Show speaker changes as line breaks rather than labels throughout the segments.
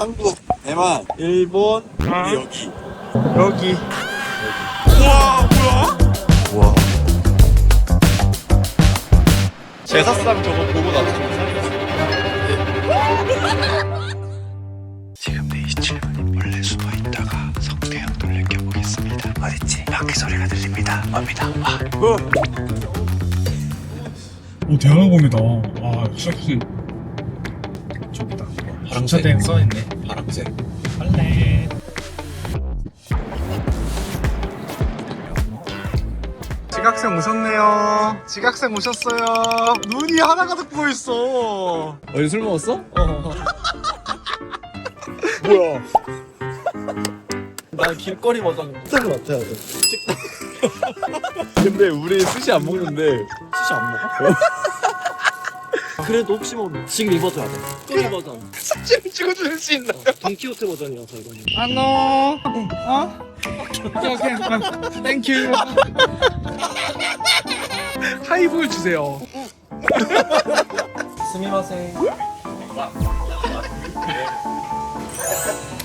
한국, 대만, 일본,
아.
여기.
여기. 우와, 뭐야?
우와.
제사상 저거 보고 나서 좀 살렸어.
지금 4시 7분이 원래 숨어 있다가 성대형 돌려 껴보겠습니다. 어딨지? 바퀴 소리가 들립니다. 옵니다. 와.
오 대학원이다. 아 저기다. 주차된 써있네.
파란색.
빨래. 지각생 오셨네요. 지각생 오셨어요. 눈이 하나 가득 부어 있어.
어디 술 먹었어?
뭐야?
난 길거리 버전 식당 같아. 근데 우리 스시 안 먹는데.
스시 안 먹어? 그래도 혹시 모르면 지금 이 버전 스토리 버전
사진 찍어줄 수 있나?
돈키호테 버전이라서 이거는
안녕. 어? 오케이 오케이. 땡큐. 하이볼 주세요.
스미마셍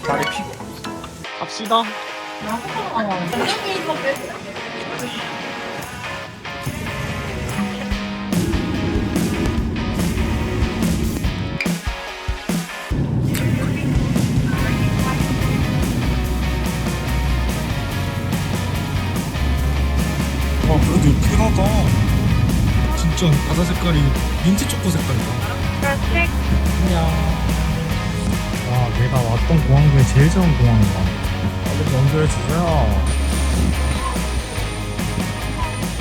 다리 피고. 갑시다. 진짜 바다 색깔이 민트 초코 색깔이다. 안녕. 와, 내가 왔던 공항 중에 제일 좋은 공항이다. 빨리 연결해 주세요.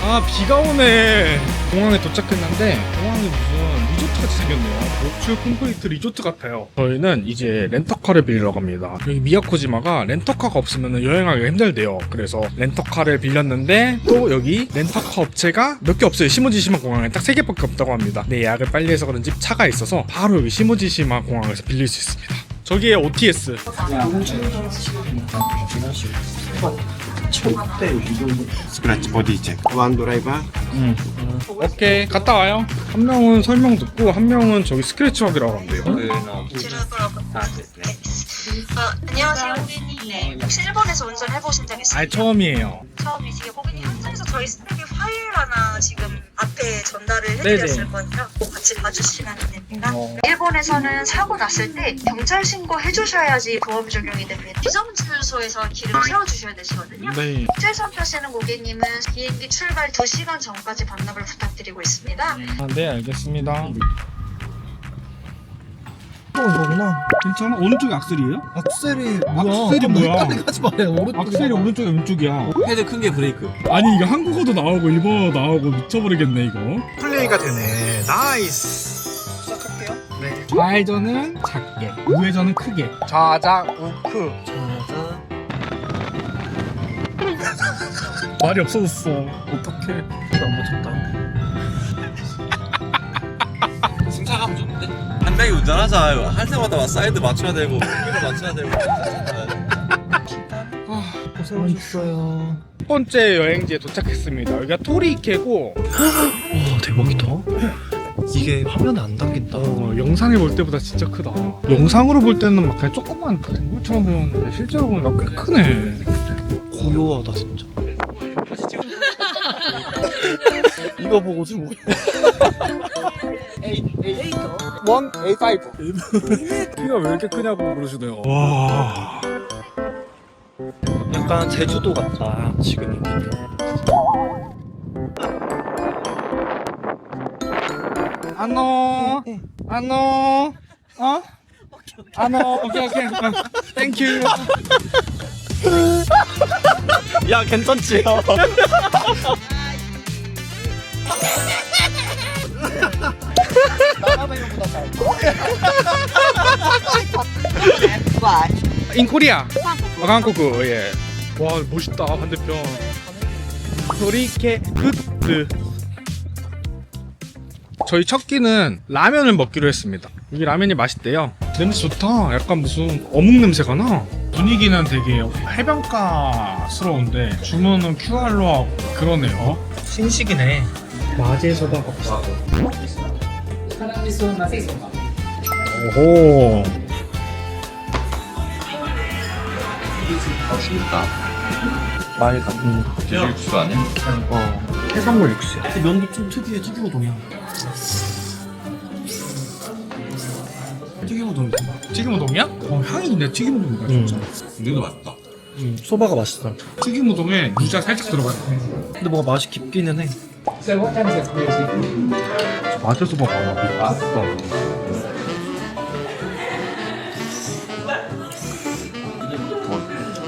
아, 비가 오네. 공항에 도착했는데, 공항이 무슨 같이 생겼네요. 노출 콘크리트 리조트 같아요. 저희는 이제 렌터카를 빌리러 갑니다. 여기 미야코지마가 렌터카가 없으면 여행하기가 힘들대요. 그래서 렌터카를 빌렸는데, 또 여기 렌터카 업체가 몇 개 없어요. 시모지시마 공항에 딱세 개밖에 없다고 합니다. 내 예약을 빨리 해서 그런지 차가 있어서 바로 여기 시모지시마 공항에서 빌릴 수 있습니다. 저기에 OTS.
스크래치 보디 체크. 완 드라이버.
오케이 갔다 와요. 한 명은 설명 듣고 한 명은 저기 스크래치 확이라고 한대요.
아, 안녕하세요 고객님. 네. 혹시 일본에서 운전 해 보신 적 있으세요?
아 처음이에요.
처음이세요. 고객님 현장에서 저희 스텝이 파일 하나 지금 앞에 전달을
네네.
해드렸을 꼭 같이 봐주시면 됩니다.
어.
일본에서는 사고 났을 때 경찰 신고 해주셔야지 보험 적용이 됩니다. 비정주소에서 길을 세워주셔야 되시거든요.
네.
국제선 타시는 고객님은 비행기 출발 2시간 전까지 반납을 부탁드리고 있습니다.
아, 네 알겠습니다.
거구나.
괜찮아? 오른쪽이 악셀이에요?
악셀이
악셀이 뭐야?
하지 마요. 오른쪽.
악셀이 오른쪽이 왼쪽이야.
헤드 큰 게 브레이크.
아니 이거 한국어도 나오고 일본어도 나오고 미쳐버리겠네 이거. 플레이가 되네. 나이스. 시작할게요. 네. 좌회전은 작게, 우회전은 크게. 좌작 우크. 말이 없어졌어. 어떡해.
안 맞췄다
승차감 좋은데? 한 명이 운전하자. 할 때마다 막 사이드 맞춰야 되고, 를 맞춰야 되고.
고생하셨어요.
첫 번째 여행지에 도착했습니다. 여기가 토리케고
와 대박이다 이게 화면에 안 담긴다
어, 영상에 볼 때보다 진짜 크다. 영상으로 볼 때는 막 그냥 조그만 동굴처럼 보였는데 실제로 보니까 꽤 크네.
고요하다 진짜 이거 보고
좀원 A5. 키가 왜 이렇게 크냐고 그러시네요. 와.
약간 제주도 같다 지금
안녕. 안녕. 어? 안녕. 오케이 오케이. 어, 땡큐.
야 괜찮지
인 코리아. 아, 한국 예. 와 멋있다 반대편. 토리케 으뜨. 저희 첫 끼는 라면을 먹기로 했습니다. 여기 라면이 맛있대요. 냄새 좋다. 약간 무슨 어묵 냄새가 나. 분위기는 되게 해변가스러운데 주문은 QR로 하고 그러네요.
신식이네
맞이소바 없어. 오호.
맛있다.
맑아. 음.
돼지 육수 아니야?
어. 해산물 육수야.
근데 면도 좀 특이해 튀김 우동이야 튀김 우동
튀김 우동이야? 어 향이 근데 튀김 우동이다 진짜.
근데도 맛있다.
음, 소바가 맛있어
튀김 우동에 유자 살짝 들어가.
근데 뭔가 맛이 깊기는 해
맛에서 봐봐. 미쳤어.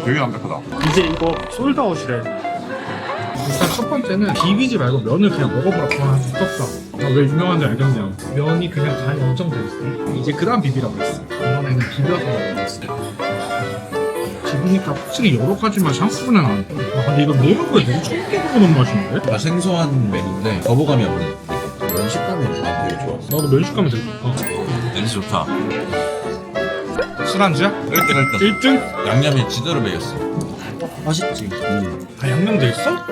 되게 담백하다.
이제 이거 솔드아웃이래. 일단 첫 번째는 비비지 말고 면을 그냥 먹어보라. 와, 미쳤다. 나왜 유명한지 알겠네요. 면이 그냥 간이 엄청 돼 있어. 이제 그 다음 비비라고 했어. 이번에는 비벼서 먹어봤어. 지금니까 확실히 여러 가지 맛이 한꺼번에 나는데. 아, 근데 이거 먹는 거에 너무 처음 먹어보는 맛인데?
아, 생소한 메뉴인데 거부감이 없는. 면 식감이 난 되게 좋아.
나도 면식감이 되게 좋다.
냄새 좋다.
술안주야?
1등 1등.
1등?
양념이 지대로 배겼어.
맛있지
아, 양념 돼 있어?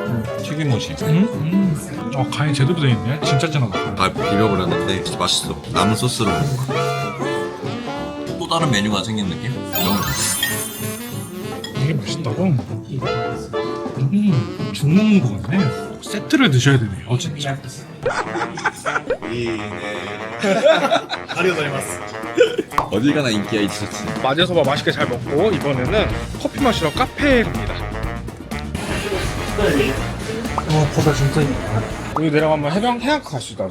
튀김옷이.
응? 음. 어, 간이 제대로 돼 있네. 진짜 진하다.
아 비벼버렸는데 진짜 맛있어. 남은 소스로. 또 다른 메뉴가 생긴 느낌? 너무
이게 맛있다고? 음, 죽 먹는 거 같네. 세트를 드셔야 되네요, 진짜.
어딜 가나 인기가 있었지.
마제소바 맛있게 잘 먹고 이번에는 커피 마시러 카페에 갑니다.
와 바다 진짜 이쁘다
여기 내려가면 해변 해안가 갈수 있다.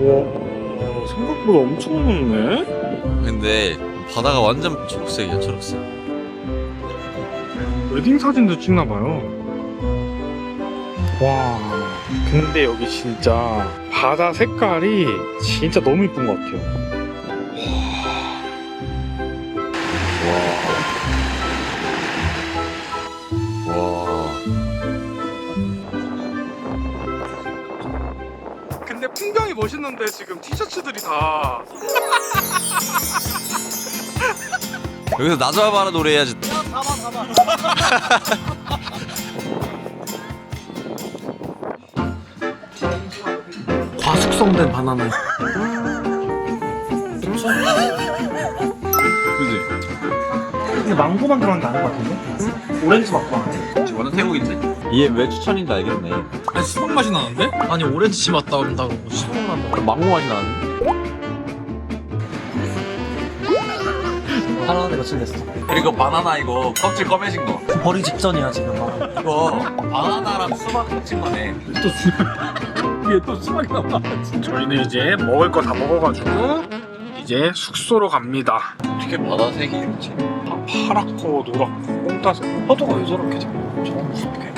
와, 생각보다 엄청 높네.
근데 바다가 완전 초록색이야 초록색.
웨딩 사진도 찍나 봐요. 와, 근데 여기 진짜 바다 색깔이 진짜 너무 이쁜 것 같아요.
와.
근데 풍경이 멋있는데 지금 티셔츠들이 다
여기서 나자바라 노래해야지.
과숙성된 바나나
그지?
근데 망고만 들어간 게 아닌 것 같은데? 오렌지 맛도 나는데?
저거는 태국인데. 이게 왜 추천인지 알겠네.
아니 수박 맛이 나는데?
아니 오렌지 맛 나온다고 수박 난다 망고 맛이 나는데? 바나나 며칠 됐어
그리고 바나나 이거 껍질 검해진 거.
버리 직전이야 지금
이거 바나나랑 수박 합친 거네.
이게 또 수박이 나와. 저희는 이제 먹을 거 다 먹어가지고 이제 숙소로 갑니다.
어떻게 바다 색이 이렇지?
파- 파랗고 노랗고 뽕따색.
파도가 왜 저렇게 자꾸 저거 무섭게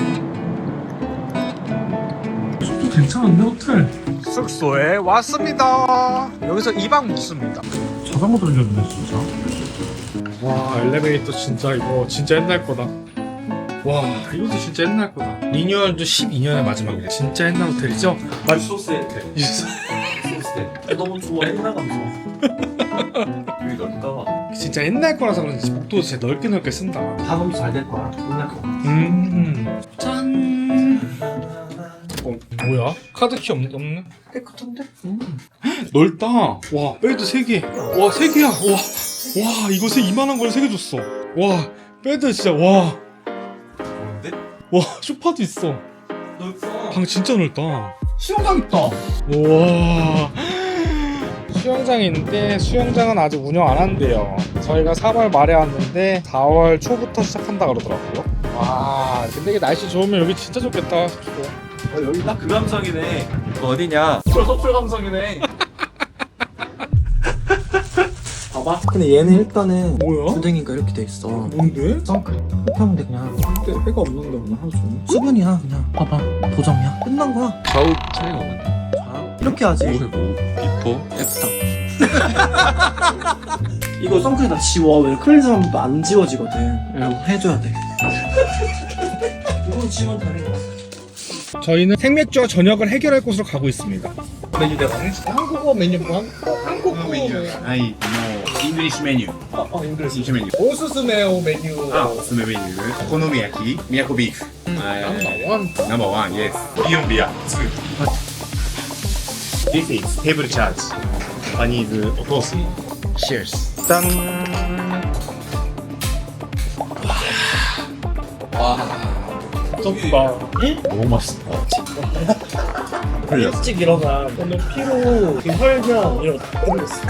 숙소 괜찮은데 호텔? 숙소에 왔습니다. 여기서 2박 묵습니다. 자전거 돌렸네 진짜. 와 엘리베이터 진짜 이거 진짜 옛날 거다. 와 이것도 진짜 옛날 거다. 리뉴얼도 12년의 마지막이네. 진짜 옛날 호텔이죠?
소스에 너무 좋아 옛날 감성
여기 넓다.
진짜 옛날 거라서 그런지 복도 진짜 넓게 넓게 쓴다.
작업도 잘될 거야 옛날 거
음. 짠. 어, 뭐야? 카드키 없, 없네?
깨끗한데?
넓다. 와, 베드 3개. 와, 3개야. 와, 와, 세 이만한 걸 3개 줬어. 와, 베드 진짜, 와. 와, 소파도 있어.
넓다
방 진짜 넓다.
수영장 있다
우와. 수영장이 있는데 수영장은 아직 운영 안 한대요. 저희가 3월 말에 왔는데 4월 초부터 시작한다 그러더라고요. 와, 근데 이게 날씨 좋으면 여기 진짜 좋겠다. 숙소.
여기 딱 그 감성이네 어디냐 서풀 감성이네 봐봐. 근데 얘는 일단은
뭐야?
주댕이가 이렇게 돼 있어.
뭔데?
썬크 이렇게 하면 돼 그냥
그때 해가 없는데 오늘 하루 종일.
수분이야 그냥. 봐봐. 도정이야. 끝난 거야.
좌우 차이가 없는데.
이렇게 하지.
뭐 비포?
이거 선크림 다 지워. 왜 클렌저 하면 또안 지워지거든. 이거 해줘야 돼. 이건 지우면 되는 거야.
저희는 생맥주와 저녁을 해결할 곳으로 가고 있습니다. 메뉴 내가 한국어 메뉴 뭐 한, 한국어 메뉴.
はい、もう、イングリッシュメニュー。
어, 어, 잉글리시.
イングリッシュメニュー。
오스스메오 메뉴.
あ、おすすめメニュー。お好み焼き、宮古ビーフ。はい
넘버 원.
ナンバーワン、イエス。イオンビア、2。 This is table charge. One is お通し。Cheers.
짠.
너무 맛있다. 흘렸어.
일찍 일어나 오늘 피로 그 혈변 이런 거다 끝냈어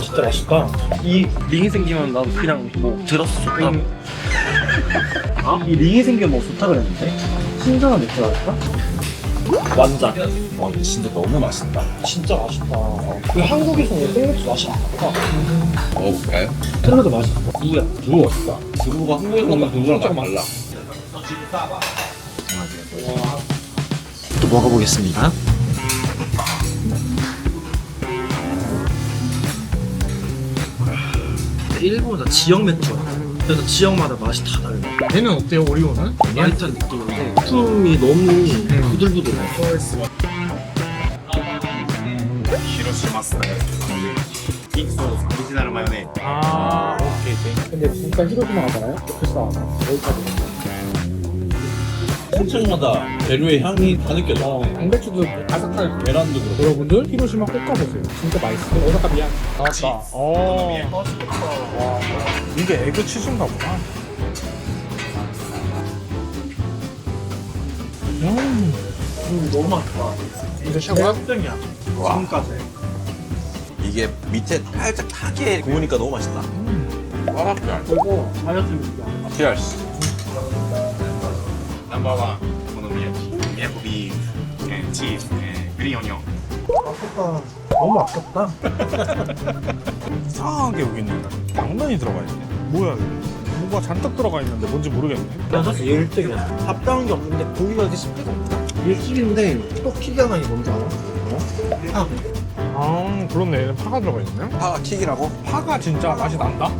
진짜 맛있다 이 링이 생기면 나도 그냥 뭐 들었어 좋다 아? 이 링이 생기면 뭐 좋다 그랬는데 신선한 맥주 나올까? 완전
와, 근데 진짜 너무 맛있다.
진짜 맛있다 그 한국에서는 생맥주 맛이 안 나.
먹어볼까요?
생맥주 맛있어 누구야?
두부 맛있다. 두부가 한국에 먹는 두부랑 좀 달라.
또 먹어보겠습니다 일본은 지역 맥주야 그래서 지역마다 맛이 다 달라
얘는 어때요, 오리오는?
라이트한 느낌인데 품이 너무 부들부들해
広島スタイル。ミックスオリジナルマヨネーズ。
아, 오케이, 오케이. 근데 진짜 히로시마 가잖아요? 비싸. 여기까지.
천층마다 재료의 향이 다 느껴져.
양배추도 바삭하게
계란도 그렇고.
여러분들 히로시마 꼭 가보세요. 진짜 맛있어. 오사카 미안. 나왔다. 어. 와, 이게 에그 치즈인가 보다. 음,
음, 너무 맛있다
이제 샤브야?
땡이야
와.
지금까지
이게 밑에 살짝 타게 구우니까 너무 맛있다. 빠삭해.
그리고 다이어트 맥주야
Cheers.
Number one, お好み焼き。都ビーフ、えーチーズ、えーグリーンオニオン。
아깝다 너무 아깝다
이상하게 여기는 당면이 들어가 있네. 뭐야, 이거. 뭔가 잔뜩 들어가 있는데 뭔지 모르겠네.
난 사실 얘 1등이야 답답한 게 없는데 고기가 이렇게 씹히가 없다 얘 씹인데 또 키가 나이 뭔지 알아?
아, 그렇네. 얘는 파가 들어가 있네.
파가 킥이라고?
파가 진짜 맛이 난다?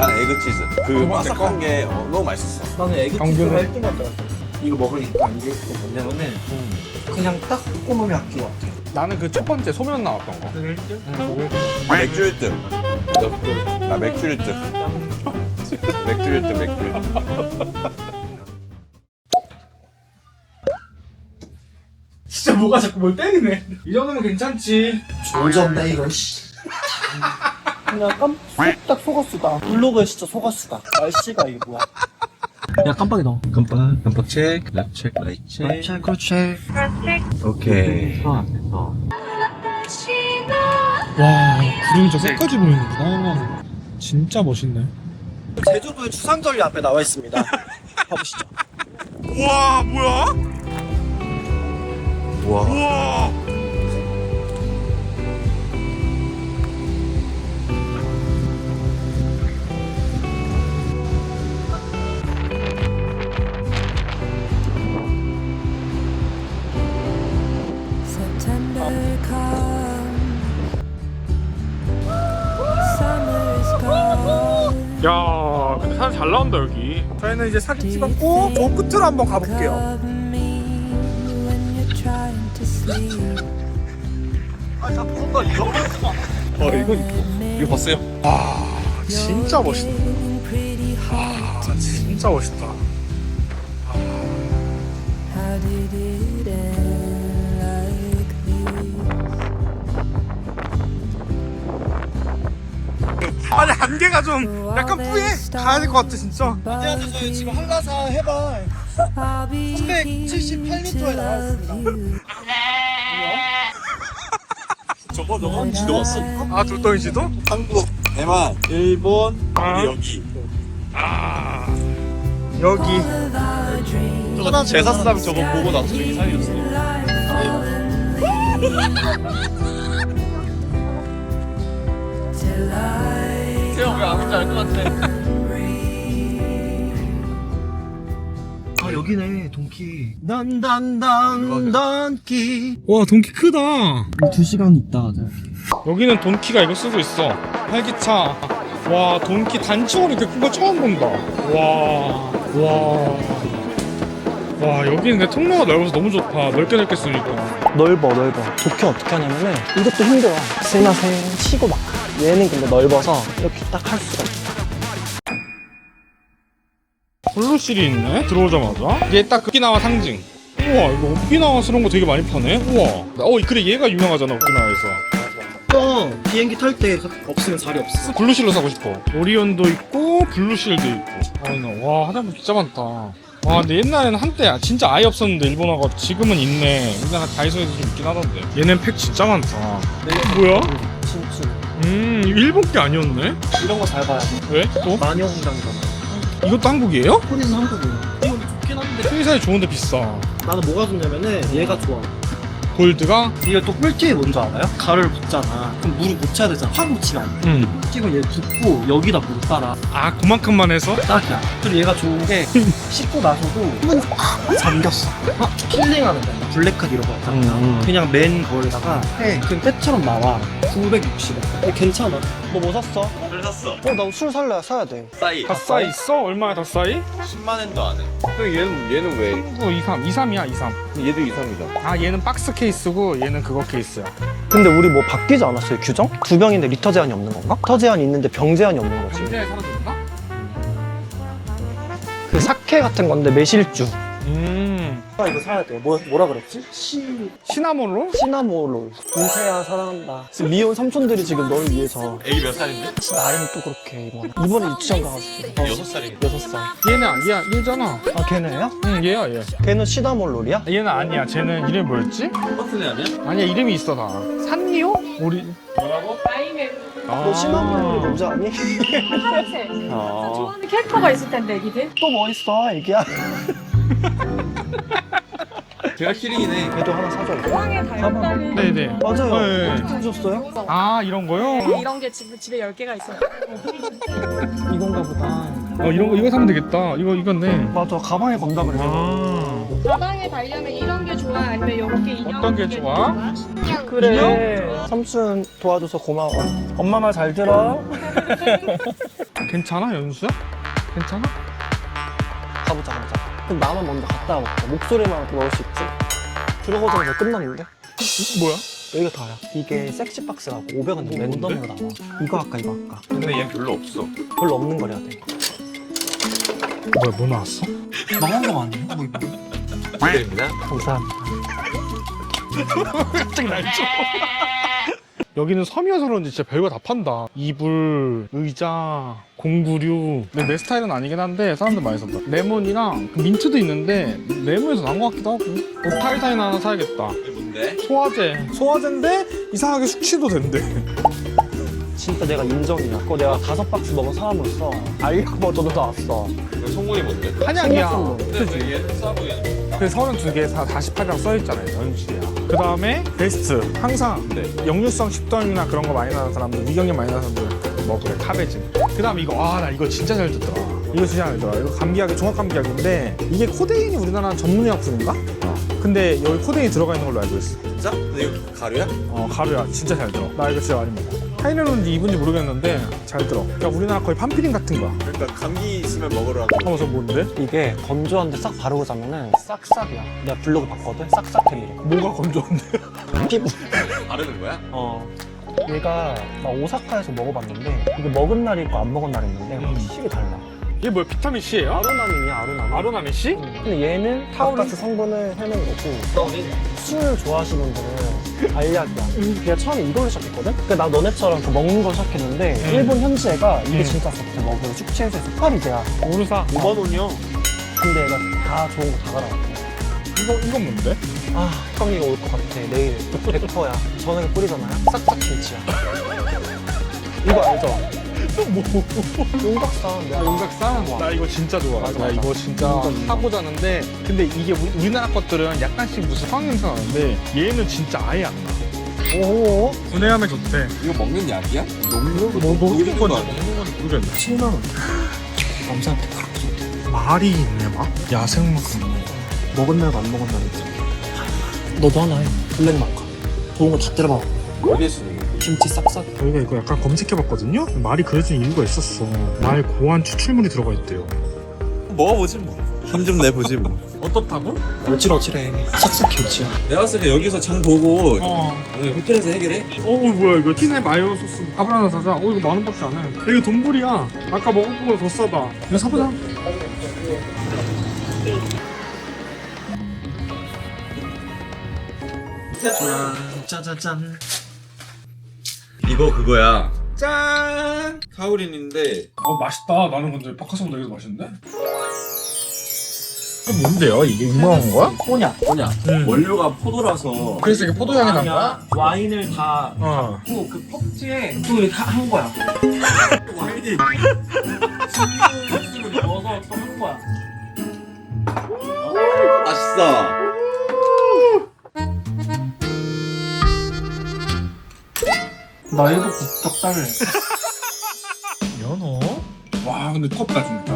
난 에그 치즈. 그
번째
바삭한 게 어, 너무 맛있었어.
나는 애기
당근은?
치즈가 1등 같더라 이거 먹으니까 이게 또 뭐냐면은 그냥 딱 오코노미야끼 같아
나는 그 첫 번째 소면 나왔던 거.
그게 1등?
응, 그게
맥주 1등. 나 맥주 1등. 맥주 1등, 맥주 1등.
진짜 뭐가 자꾸 뭘 때리네. 이 정도면 괜찮지.
조졌네 이거 씨 그냥 깜딱 속았수다 블로그에 진짜 속았수다 날씨가 이게 뭐야 야 깜빡이 넣어
깜빡, 깜빡 체크, 랩 체크, 라이트 체크.
그렇지 그렇지.
오케이.
어.
와, 구름이 저 끝까지 보이는구나. 진짜 멋있네.
제주도의 추상절리 앞에 나와 있습니다 가보시죠
우와, 뭐야?
우와.
우와. 저희는 이제 사진 찍었고, 저 끝으로 한번 가볼게요.
You're trying to sleep.
어, 이거 이거 봤어요?
와, 진짜 멋있다.
To
진짜 멋있다.
How
아니, 안개가 좀 약간 뿌예. 가야 될 것 같아, 진짜.
안녕하세요 저희 지금 한라산 해발
I'll be
378m에 나와 있습니다
저거 저건 지도 왔어.
아, 돌덩이 지도?
한국, 대만, 일본,
아.
여기.
아, 여기.
저거 제사상 저거 보고 나서 좀 이상해졌어.
Till I
왜안 온지 알 것 같아.
아 여기네 동키 난단단 단키
와, 돈키 크다.
2시간 있다
여기는 돈키가 이거 쓰고 있어. 활기차. 와, 돈키 단추로 이렇게 큰 거 처음 본다. 와, 와. 와, 여기는 내 통로가 넓어서 너무 좋다. 넓게 넓게 쓰니까.
넓어 넓어 도쿄 어떻게 하냐면은 이것도 힘들어 스나생 치고 막 얘는 근데 넓어서 이렇게 딱 할 수가 있어
블루실이 있네? 들어오자마자? 얘 딱 오키나와 상징. 우와 이거 오키나와스러운 거 되게 많이 파네? 우와. 어 그래 얘가 유명하잖아 오키나와에서.
형 비행기 탈 때 없으면 자리 없어.
블루실로 사고 싶어. 오리온도 있고 블루실도 있고. 아 나 와 화장품 진짜 많다. 와 근데 옛날에는 한때 진짜 아예 없었는데 일본어가 지금은 있네. 우리나라 다이소에도 좀 있긴 하던데. 얘는 팩 진짜 많다. 어, 뭐야?
진짜
음 이거 일본 게 아니었네?
이런 거 잘 봐야 돼
왜? 또?
마녀 공장이잖아
이것도 한국이에요?
코리는 한국이야 이거 좋긴 한데
회사에 좋은데 비싸
나는 뭐가 좋냐면은 얘가 좋아
골드가?
이게 또 꿀팁이 뭔지 알아요? 가루를 붓잖아 그럼 물을 묻혀야 되잖아 확 묻히면 안돼
응.
묻히고 얘 붓고 여기다 물을 따라
아 그만큼만 해서?
딱이야 그리고 얘가 좋은 게 씻고 나서도 한번 아, 잠겼어 아, 필링하는 거야 블랙카드 이런 거 있잖아 그냥 맨 거에다가 해 그럼 때처럼 나와 960원 어, 괜찮아 너 뭐 샀어?
술 샀어.
어 나 술 살래 사야 돼
싸이.
다 싸이 있어? 얼마야 다 싸이?
10만 원도 안 해.
얘는 얘는 왜?
39, 23, 23이야 23
얘도 이상이잖아.
아 얘는 박스 케이스고 얘는 그거 케이스야
근데 우리 뭐 바뀌지 않았어요 규정? 두 병인데 리터 제한이 없는 건가? 리터 제한이 있는데 병 제한이 없는 거지
경제에 사라졌나?
그 사케 같은 건데 매실주
음
아 이거 사야 돼 뭐, 뭐라 그랬지? 시...
시나몬롤?
시나모롤 인세야 사랑한다 지금 미혼 삼촌들이 지금 너를 위해서
애기 몇 살인데?
나이는 또 그렇게 이번에 이번에 유치원 가가지고 어,
여섯 살인데.
여섯 살
얘는 아니야 얘잖아
아 걔네야?
응 얘야 얘
걔는 시나몰롤이야?
얘는 아니야 쟤는 이름이 뭐였지?
버튼이 아니야?
아니야 이름이 있어 다 산리오? 우리 아.
너 시나몰롤이 뭔지 아니?
파란색.
아.
좋아하는 캐릭터가 있을 텐데, 애기들.
또 뭐 있어 애기야
제가 키링이네.
얘도 하나 사줘
고항에 닮았다는.
네네
맞아요
네.
사주셨어요?
아 이런 거요?
이런 게 집, 집에 10개가 있어요.
이건가 보다
어 이런 거 이거 사면 되겠다 이거 이건데
맞아 가방에 건다 그래
아
가방에 달려면 이런 게 좋아? 아니면 이렇게 인형?
어떤 게 좋아?
그래 삼촌 도와줘서 고마워 엄마 말 잘 들어
괜찮아 연수야? 괜찮아?
가보자 가보자 그럼 나만 먼저 갔다 와볼게 목소리만 넣을 수 있지 들어가자마자 끝났는데?
뭐야?
여기가 다야 이게 섹시 박스라고 500원 랜덤으로 나와 이거 할까 이거 할까
근데 얘 별로 없어.
별로 없는 거래야 돼
뭐야 뭐 나왔어?
망원경 아니에요? 뭐 이거
축하드립니다.
감사합니다
갑자기 날죠 여기는 섬이어서 그런지 진짜 별거 다 판다 이불, 의자, 공구류. 근데 내 스타일은 아니긴 한데 사람들 많이 산다. 레몬이랑 그 민트도 있는데 레몬에서 나온 것 같기도 하고. 오타이타이나 하나 사야겠다.
뭔데?
소화제. 소화제인데 이상하게 숙취도 된대.
진짜 내가 인정이야. 그거 내가 다섯 박스 먹은 사람으로서 알약 버전도 나왔어.
성분이 뭔데?
한약이야.
근데 왜 얘는 싸 보이는
그 32개 다 48이라고 써있잖아요 연수야 그 다음에 베스트. 항상
네.
역류성 식도염이나 그런 거 많이 나는 사람들 위경련 많이 나는 사람들 먹으래 카베진 그 다음에 이거 아 나 이거 진짜 잘 듣더라 이거 진짜 잘 듣더라 이거 감기약이 종합 감기약인데 이게 코데인이 우리나라 전문 의약품인가? 근데 여기 코데인이 들어가 있는 걸로 알고 있어
진짜? 근데 이거 가루야?
어 가루야 진짜 잘 들어 나 이거 진짜 많이 먹어 하이네론인지 이분인지 모르겠는데 잘 들어 그러니까 우리나라 거의 판피린 같은 거야
그러니까 감기 있으면 먹으라고.
한번 저 뭔데?
이게 건조한데 싹 바르고 자면은 싹싹이야 내가 블로그 봤거든 싹싹템이래
뭐가 건조한데?
피부
바르는 거야?
어 얘가 나 오사카에서 먹어봤는데 이게 먹은 날이 있고 안 먹은 날이 있는데
음.
확실히 달라
이게 뭐야 비타민 C예요?
아로나민이야 아로나민
아로나민 C?
응. 근데 얘는 타우리스 성분을 해낸 거고 술 좋아하시는 분들은 알약이야 내가 처음에 이걸로 시작했거든? 근데 나 너네처럼 그 먹는 걸 시작했는데
음.
일본 현지애가 이게
음.
진짜 좋대 먹으면 숙취해소에서 파리제야
오르사
5만 원이요? 근데 얘가 다 좋은 거 다 갈아놨대
이거 이건 뭔데?
아 형이 이거 올 것 같아 내일 100%야 저녁에 뿌리잖아요 싹싹 김치야 이거 알죠?
뭐?
용각산 내가
용각산? 나 이거 진짜 좋아.
맞아,
나
맞아.
이거 진짜. 하고 자는데 근데 이게 우리, 우리나라 것들은 약간씩 무슨 황 냄새 나는데 얘는 진짜 아예 안 나.
오호
분해하면 좋대.
이거 먹는 약이야?
뭐 먹는 건지 먹는 건지 모르겠네.
7만 원 남자한테 그렇게 좋대
말이 있네 막. 있네.
먹은 날과 안 먹은 날 있지 너도 하나 해 블랙 마카 좋은 거 다 때려봐
어디에 쓰는 거야?
김치 싹싹
저희가 이거 약간 검색해봤거든요. 말이 그려진 이유가 있었어. 말 고안 추출물이 들어가 있대요.
먹어보지 뭐. 힘좀 내보지 뭐.
어떻다고?
어질어질해 싹싹 김치야
내가 봤을 때 여기서 장 보고
어.
오늘 호텔에서 해결해.
어 뭐야 이거 티네 마요 소스 밥을 하나 사자. 어 이거 만 원밖에 안 해. 이거 돈불이야. 아까 먹은 거보다 더 싸다. 이거 사보자.
짜자잔.
이거 그거야. 짠! 타우린인데
어 맛있다. 나는 근데 이게 더 맛있는데? 이게 뭔데요? 이게 유명한 거야?
꼬냐.
뭐냐? 원료가 포도라서
그래서 이게 포도향이 난 거야?
와인을 다
어.
고그 퍽트에 또 이렇게 한 거야.
와인이
퍽트를 넣어서 또 한 거야.
맛있어.
나이도 국적달래.
연어? 와 근데 컵다 진짜.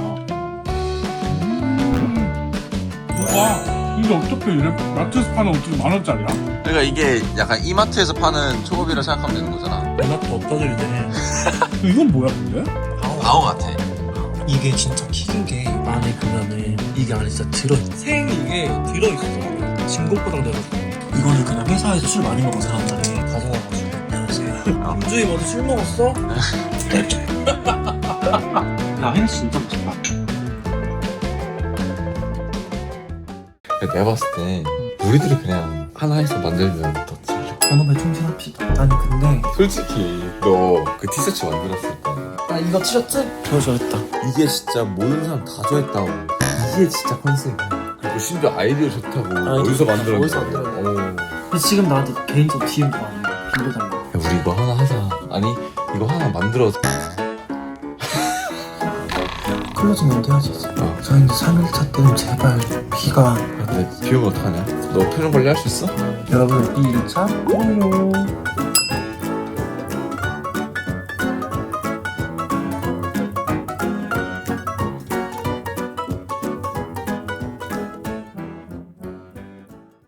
음. 와 이게 어떻게 이래? 마트에서 파는 어떻게 만 원짜리야?
그러니까 이게 약간 이마트에서 파는 초밥이라 생각하면 되는 거잖아.
연합도 없어지네.
이건 뭐야 근데?
아우 같아.
이게 진짜 킥인 게 안에 보면은 이게 안에 진짜 들어있어. 생 이게 들어 있어. 진곡보당 들어있어. 이거는 그냥 회사에서 술 많이 먹은 가져와가지고 안녕하세요. 안주희 너도 술 먹었어? 야 햄스 진짜 맛있다.
내가 봤을 때 우리들이 그냥 하나 해서 만들면 더 잘해.
본업에 충실합시다. 아니 근데
솔직히 너 그 티셔츠 만들었을 때
나 이거 티셔츠? 저 저랬다.
이게 진짜 모든 사람 다 좋아했다고. 이게 진짜 컨셉이야. 그리고 심지어 아이디어 좋다고 어디서 만들었냐.
어디서 만들었냐.
어.
근데 지금 나한테 개인적으로 DM 도 많이 빈도 달라.
야, 우리 이거 하나 하자. 아니 이거 하나 만들어서
클로징 멘트 해야지.
어.
저 이제 3일차 때는 제발 비가
근데 비 오면 어떡하냐? 너 표정 관리 할 수 있어?
여러분 2일차 뽀요